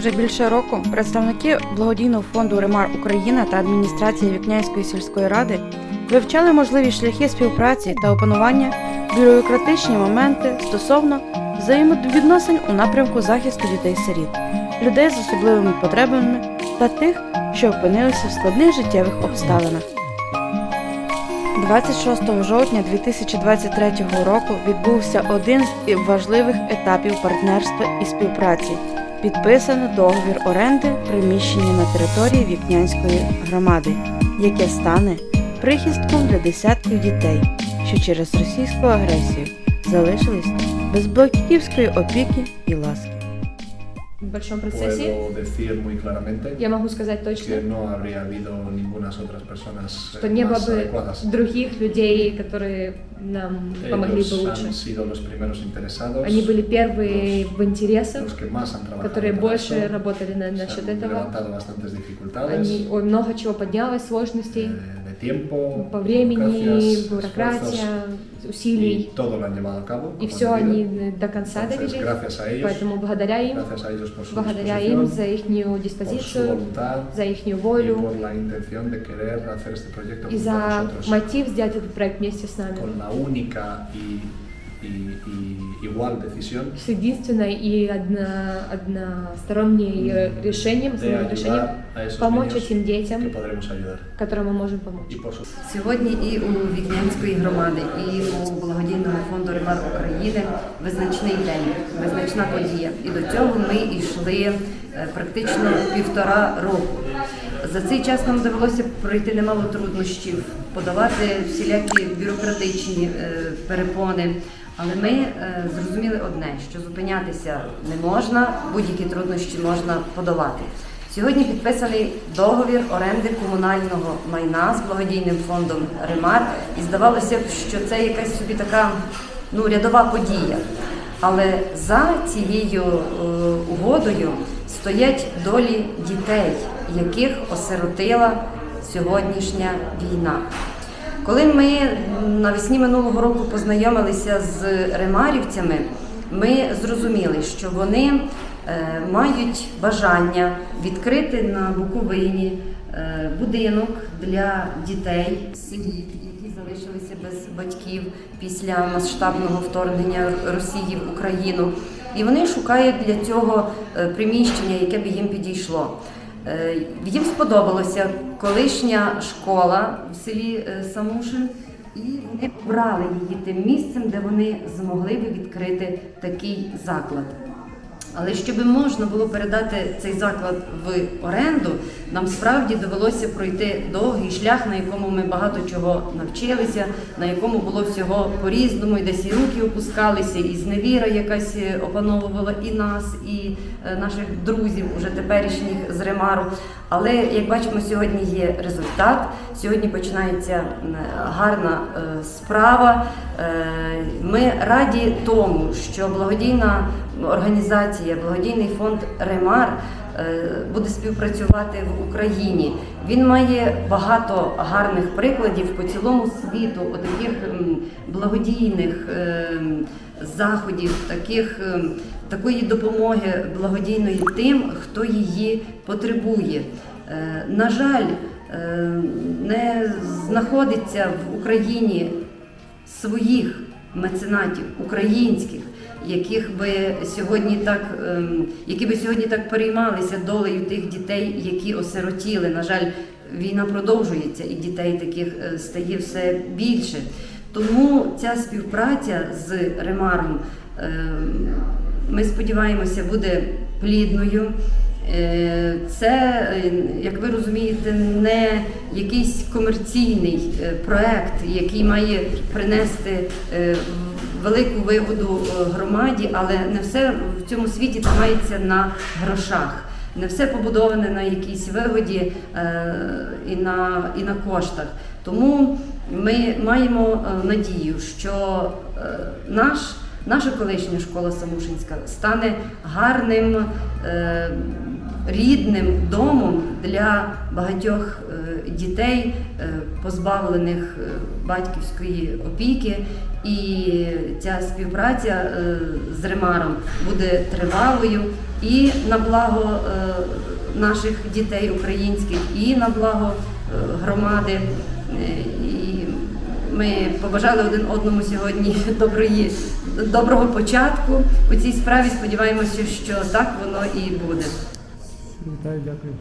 Вже більше року представники благодійного фонду Ремар Україна та адміністрація Вікнянської сільської ради вивчали можливі шляхи співпраці та опанування бюрократичні моменти стосовно взаємовідносин у напрямку захисту дітей-сиріт, людей з особливими потребами та тих, що опинилися в складних життєвих обставинах. 26 жовтня 2023 року відбувся один з важливих етапів партнерства і співпраці. Підписано договір оренди приміщення на території Вікнянської громади, яке стане прихистком для десятків дітей, що через російську агресію залишились без батьківської опіки і ласки. В большом процессе Puedo decir muy claramente я могу сказать точно, que no habría habido ninguna otras personas что eh, не было más бы adecuadas. других людей, которые нам помогли бы Ellos лучше. han sido los primeros interesados, Они были первые в интересах, los que más han trabajado которые para больше esto. работали на- Se насчет han этого. levantado bastantes dificultades Они, ой, много чего поднялось, сложностей eh, de tiempo, по времени, бюрократия, y усилий. todo lo han llevado a cabo. И все они до конца Entonces, довели. gracias a ellos, Поэтому благодаря им, a ellos por su благодаря им за их por su диспозицию, voluntad за их y волю por la intención de querer hacer este proyecto и за nosotros. мотив сделать этот проект вместе с нами. con la única y, y- y igual decisión С единственной и одно, односторонней э, решением, de своим решением ayudar a esos помочь niños этим детям, que podremos ayudar. которым мы можем помочь. Y por su Сьогодні і у Вікнянської громади, і у благодійному фонду Ремар України визначний день, визначна подія. І до цього ми йшли е, практично півтора року. За цей час нам довелося пройти немало труднощів, подавати всілякі бюрократичні е, перепони. Але ми е, зрозуміли одне, що зупинятися не можна, будь-які труднощі можна подолати. Сьогодні підписаний договір оренди комунального майна з благодійним фондом Ремар. І здавалося б, що це якась собі така ну, рядова подія. Але за цією е, угодою стоять долі дітей, яких осиротила сьогоднішня війна. Коли ми навесні минулого року познайомилися з ремарівцями, ми зрозуміли, що вони е, мають бажання відкрити на Буковині е, будинок для дітей сиріт, які залишилися без батьків після масштабного вторгнення Росії в Україну. І вони шукають для цього е, приміщення, яке б їм підійшло. Е, Їм сподобалася колишня школа в селі е, Самушин, і вони обрали її тим місцем, де вони змогли би відкрити такий заклад. Але щоб можна було передати цей заклад в оренду, нам справді довелося пройти довгий шлях, на якому ми багато чого навчилися, на якому було всього по-різному, і десь і руки опускалися, і зневіра якась е, опановувала і нас, і е, наших друзів, уже теперішніх з Ремару. Але як бачимо, сьогодні є результат. Сьогодні починається гарна е, справа. Ми раді тому, що благодійна організація, благодійний фонд Ремар е, буде співпрацювати в Україні. Він має багато гарних прикладів по цілому світу, таких благодійних ем, заходів, таких ем, такої допомоги благодійної тим, хто її потребує. Е, На жаль, е, не знаходиться в Україні своїх меценатів українських, яких би сьогодні так, ем, які би сьогодні так переймалися долею тих дітей, які осиротіли. На жаль, війна продовжується, і дітей таких е, стає все більше. Тому ця співпраця з Ремаром, ем, ми сподіваємося, буде плідною. Е, Це, е, як ви розумієте, не якийсь комерційний проект, який має принести е, велику вигоду е, громаді, але не все в цьому світі тримається на грошах. Не все побудоване на якійсь вигоді е, і на, і на коштах. Тому ми маємо е, надію, що наш Наша колишня школа Самушинська стане гарним, рідним домом для багатьох е, дітей, е, позбавлених е, батьківської опіки. І ця співпраця з Ремаром буде тривалою і на благо наших дітей українських, і на благо громади. І ми побажали один одному сьогодні доброї, доброго початку у цій справі. Сподіваємося, що так воно і буде. Вітаю, дякую.